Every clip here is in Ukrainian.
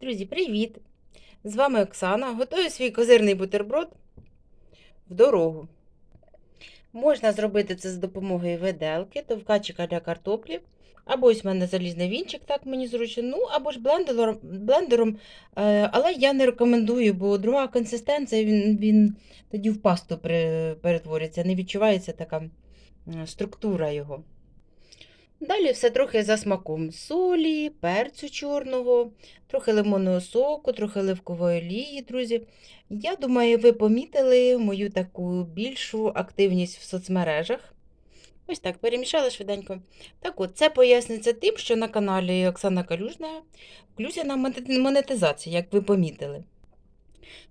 Друзі, привіт! З вами Оксана. Готую свій козирний бутерброд в дорогу. Можна зробити це з допомогою виделки, товкачика для картоплі, або ось в мене залізний вінчик, так мені зручно, ну або ж блендером, блендером. Е, але я не рекомендую, бо друга консистенція, він, він тоді в пасту перетвориться, не відчувається така структура його. Далі все трохи за смаком солі, перцю чорного, трохи лимонного соку, трохи оливкової олії, друзі. Я думаю, ви помітили мою таку більшу активність в соцмережах. Ось так, перемішала швиденько. Так от, це пояснюється тим, що на каналі Оксана Калюжна включена монетизація, як ви помітили.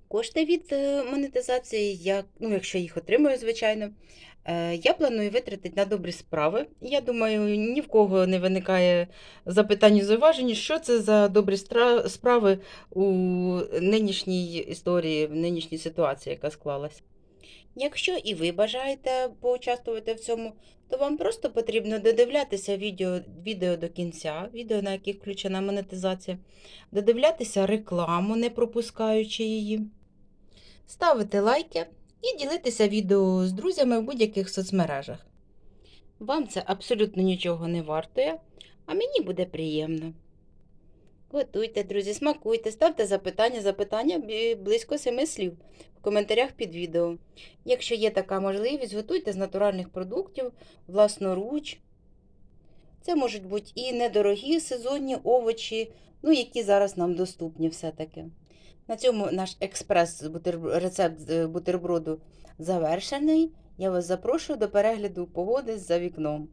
Кошти від е, монетизації, як, ну, якщо їх отримую, звичайно, е, я планую витратити на добрі справи. Я думаю, ні в кого не виникає запитань і зауважень, що це за добрі справи у нинішній історії, в нинішній ситуації, яка склалась. Якщо і ви бажаєте поучаствувати в цьому, то вам просто потрібно додивлятися відео, відео до кінця, відео, на яких включена монетизація, додивлятися рекламу, не пропускаючи її, ставити лайки і ділитися відео з друзями в будь-яких соцмережах. Вам це абсолютно нічого не вартує, а мені буде приємно. Готуйте, друзі, смакуйте, ставте запитання, запитання близько семи слів в коментарях під відео. Якщо є така можливість, готуйте з натуральних продуктів власноруч. Це можуть бути і недорогі сезонні овочі, ну, які зараз нам доступні все-таки. На цьому наш експрес-рецепт з бутерброду завершений. Я вас запрошую до перегляду погоди за вікном.